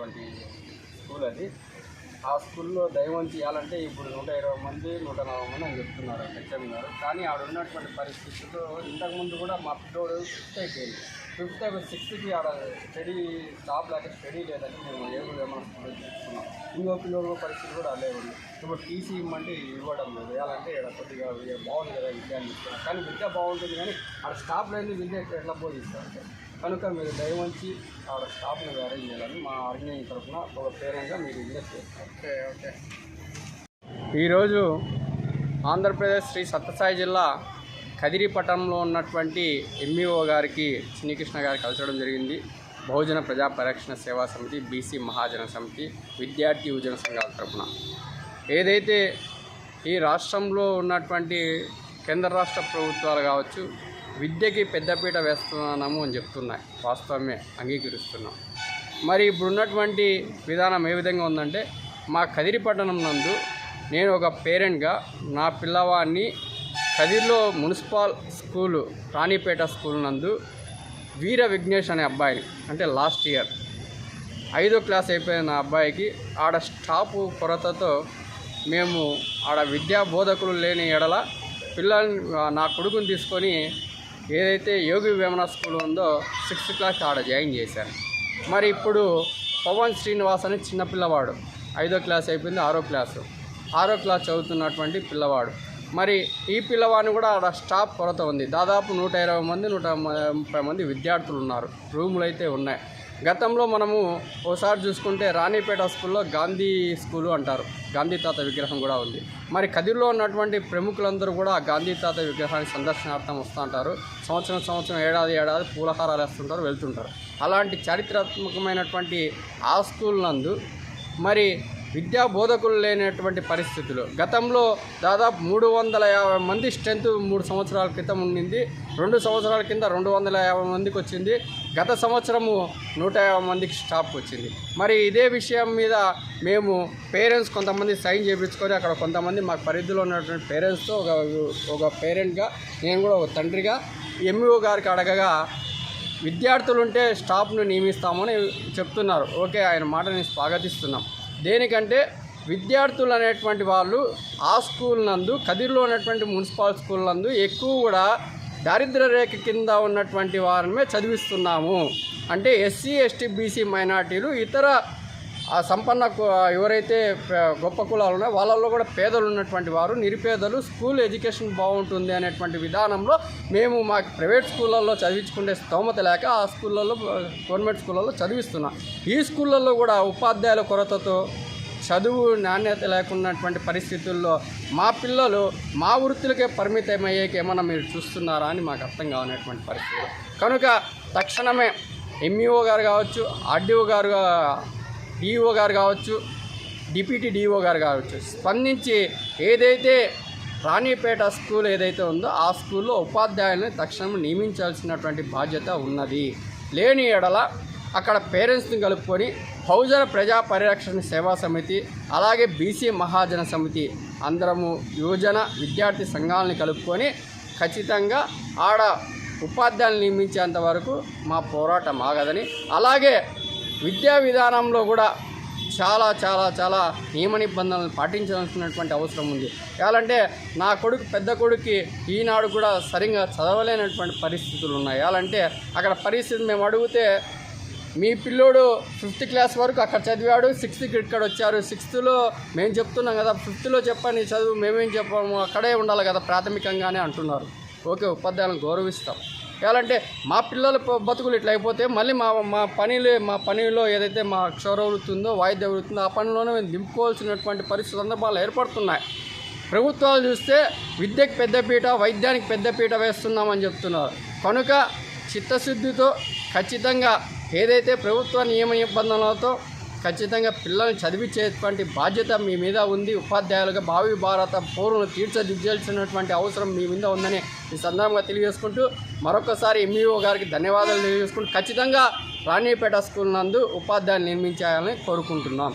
ఉన్నటువంటి స్కూల్ అది. ఆ స్కూల్లో దైవం చేయాలంటే ఇప్పుడు నూట ఇరవై మంది నూట నలభై మంది అని చెప్తున్నారు హెచ్ఎం గారు. కానీ ఆడ ఉన్నటువంటి పరిస్థితుల్లో ఇంతకుముందు కూడా మా పిల్లోడు ఫిఫ్త్ అయిపోయింది ఫిఫ్త్ అయిపోయి సిక్స్త్కి ఆడ స్టడీ స్టాప్ లేక స్టడీ లేదని మేము ఏడు ఏమైనా స్కూల్ తీసుకున్నాం ఇంకో పిల్లోడు పరిస్థితి కూడా అదే ఉంది. ఇప్పుడు టీసీ ఇవ్వమంటే ఇవ్వడం లేదు. వేయాలంటే ఇక్కడ కొద్దిగా బాగుంది కదా విద్య అని కానీ విద్య బాగుంటుంది కానీ ఆడ స్టాప్ లేని విద్య ఎట్లా బోధిస్తారు కనుక మీరు దయవంచి ఆడ స్టాఫ్ని అరేంజ్ చేయాలని మా ఆర్గనైజింగ్ తరఫున ఒక పేరెంట్గా మీరు ఇన్వెస్ట్ చేస్తారు. Okay okay. ఈరోజు ఆంధ్రప్రదేశ్ శ్రీ సత్యసాయి జిల్లా కదిరి పట్టణంలో ఉన్నటువంటి ఎంఈఓ గారికి చిన్నికృష్ణ గారు కలచడం జరిగింది. బహుజన ప్రజా పరిరక్షణ సేవా సమితి బీసీ మహాజన సమితి విద్యార్థి యువజన సంఘాల తరఫున. ఏదైతే ఈ రాష్ట్రంలో ఉన్నటువంటి కేంద్ర రాష్ట్ర ప్రభుత్వాలు కావచ్చు విద్యకి పెద్దపీట వేస్తున్నాము అని చెప్తున్నాయి వాస్తవమే అంగీకరిస్తున్నాం. మరి ఇప్పుడున్నటువంటి విధానం ఏ విధంగా ఉందంటే మా కదిరి పట్టణం నందు నేను ఒక పేరెంట్గా నా పిల్లవాడిని కదిరిలో మున్సిపల్ స్కూలు రాణిపేట స్కూల్ నందు వీర విఘ్నేష్ అనే అబ్బాయిని అంటే లాస్ట్ ఇయర్ ఐదో క్లాస్ అయిపోయిన నా అబ్బాయికి ఆడ స్టాపు కొరతతో మేము ఆడ విద్యా బోధకులు లేని ఎడల పిల్లల్ని నా కొడుకుని తీసుకొని ఏదైతే యోగి వేమన స్కూల్ ఉందో సిక్స్త్ క్లాస్ ఆడ జాయిన్ చేశాను. మరి ఇప్పుడు పవన్ శ్రీనివాస్ అని చిన్న పిల్లవాడు. ఐదో క్లాస్ అయిపోయింది ఆరో క్లాసు. ఆరో క్లాస్ చదువుతున్నటువంటి పిల్లవాడు. మరి ఈ పిల్లవాడిని కూడా ఆడ స్టాఫ్ కొరత ఉంది. దాదాపు నూట ఇరవై మంది నూట ముప్పై మంది విద్యార్థులు ఉన్నారు. రూములు అయితే ఉన్నాయి. గతంలో మనము ఓసారి చూసుకుంటే రాణిపేట స్కూల్లో గాంధీ స్కూలు అంటారు. గాంధీ తాత విగ్రహం కూడా ఉంది. మరి కదిరిలో ఉన్నటువంటి ప్రముఖులందరూ కూడా గాంధీ తాత విగ్రహాన్ని సందర్శనార్థం వస్తూ ఉంటారు సంవత్సరం సంవత్సరం ఏడాది ఏడాది పూలహారాలు వేస్తుంటారు వెళ్తుంటారు. అలాంటి చారిత్రాత్మకమైనటువంటి ఆ స్కూల్ నందు మరి విద్యా బోధకులు లేనటువంటి పరిస్థితులు. గతంలో దాదాపు మూడు వందల యాభై మంది స్ట్రెంత్ మూడు సంవత్సరాల క్రితం ఉండింది. రెండు సంవత్సరాల కింద రెండు వందల యాభై మందికి వచ్చింది. గత సంవత్సరము నూట యాభై మందికి స్టాప్ వచ్చింది. మరి ఇదే విషయం మీద మేము పేరెంట్స్ కొంతమంది సైన్ చేయించుకొని అక్కడ కొంతమంది మాకు పరిధిలో ఉన్నటువంటి పేరెంట్స్తో ఒక ఒక పేరెంట్గా నేను కూడా ఒక తండ్రిగా ఎంఈఓ గారికి అడగగా విద్యార్థులు ఉంటే స్టాఫ్ను నియమిస్తామని చెప్తున్నారు. ఓకే ఆయన మాట నేను స్వాగతిస్తున్నాం. దేనికంటే విద్యార్థులు అనేటువంటి వాళ్ళు ఆ స్కూల్ నందు కదిరిలో ఉన్నటువంటి మున్సిపల్ స్కూల్ నందు ఎక్కువ కూడా దారిద్ర్య రేఖ కింద ఉన్నటువంటి వారినే చదివిస్తున్నాము. అంటే ఎస్సీ ఎస్టీ బీసీ మైనార్టీలు ఇతర ఆ సంపన్న ఎవరైతే గొప్ప కులాలు ఉన్నాయో వాళ్ళల్లో కూడా పేదలు ఉన్నటువంటి వారు నిరుపేదలు స్కూల్ ఎడ్యుకేషన్ బాగుంటుంది అనేటువంటి విధానంలో మేము మా ప్రైవేట్ స్కూళ్ళల్లో చదివించుకునే స్తోమత లేక ఆ స్కూళ్ళల్లో గవర్నమెంట్ స్కూళ్ళల్లో చదివిస్తున్నాం. ఈ స్కూళ్ళల్లో కూడా ఉపాధ్యాయుల కొరతతో చదువు నాణ్యత లేకున్నటువంటి పరిస్థితుల్లో మా పిల్లలు మా వృత్తులకే పరిమితమయ్యేకి ఏమన్నా మీరు చూస్తున్నారా అని మాకు అర్థం కావనటువంటి పరిస్థితులు. కనుక తక్షణమే ఎంఈఓ గారు కావచ్చు ఆర్డీఓ గారు డిఓ గారు కావచ్చు డిప్యూటీ డిఓ గారు కావచ్చు స్పందించి ఏదైతే రాణిపేట స్కూల్ ఏదైతే ఉందో ఆ స్కూల్లో ఉపాధ్యాయులను తక్షణం నియమించాల్సినటువంటి బాధ్యత ఉన్నది. లేని ఎడల అక్కడ పేరెంట్స్ని కలుపుకొని బహుజన ప్రజా పరిరక్షణ సేవా సమితి అలాగే బీసీ మహాజన సమితి అందరము యువజన విద్యార్థి సంఘాలని కలుపుకొని ఖచ్చితంగా ఆడ ఉపాధ్యాయులు నియమించేంత వరకు మా పోరాటం ఆగదని అలాగే విద్యా విధానంలో కూడా చాలా చాలా చాలా నియమ నిబంధనలు పాటించాల్సినటువంటి అవసరం ఉంది. ఎలాంటే నా కొడుకు పెద్ద కొడుక్కి ఈనాడు కూడా సరిగ్గా చదవలేనటువంటి పరిస్థితులు ఉన్నాయి. ఎలాంటే అక్కడ పరిస్థితి మేము అడిగితే మీ పిల్లోడు ఫిఫ్త్ క్లాస్ వరకు అక్కడ చదివాడు సిక్స్త్కి ఇక్కడ వచ్చారు. సిక్స్త్లో మేము చెప్తున్నాం కదా ఫిఫ్త్లో చెప్పని చదువు మేమేం చెప్పాము అక్కడే ఉండాలి కదా ప్రాథమికంగానే అంటున్నారు. ఓకే ఉపాధ్యాయులను గౌరవిస్తాం. ఎలాంటే మా పిల్లల బతుకులు ఇట్లా అయిపోతే మళ్ళీ మా మా పనిలో మా పనిలో ఏదైతే మా అక్షర వృత్తి ఉందో వాయిద్య వృత్తి ఉందో ఆ పనిలోనే మేము దింపుకోవాల్సినటువంటి పరిస్థితి సందర్భాలు ఏర్పడుతున్నాయి. ప్రభుత్వాలు చూస్తే విద్యకు పెద్దపీట వైద్యానికి పెద్దపీట వేస్తున్నామని చెప్తున్నారు. కనుక చిత్తశుద్ధితో ఖచ్చితంగా ఏదైతే ప్రభుత్వ నియమ నిబంధనలతో ఖచ్చితంగా పిల్లల్ని చదివించేటువంటి బాధ్యత మీ మీద ఉంది. ఉపాధ్యాయులుగా భావి భారత పౌరులను తీర్చిదిద్దాల్సినటువంటి అవసరం మీ మీద ఉందని ఈ సందర్భంగా తెలియజేసుకుంటూ మరొకసారి ఎంఈఓ గారికి ధన్యవాదాలు తెలియజేసుకుంటూ ఖచ్చితంగా రాణిపేట స్కూల్ నందు ఉపాధ్యాయులు నిర్మించాలని కోరుకుంటున్నాం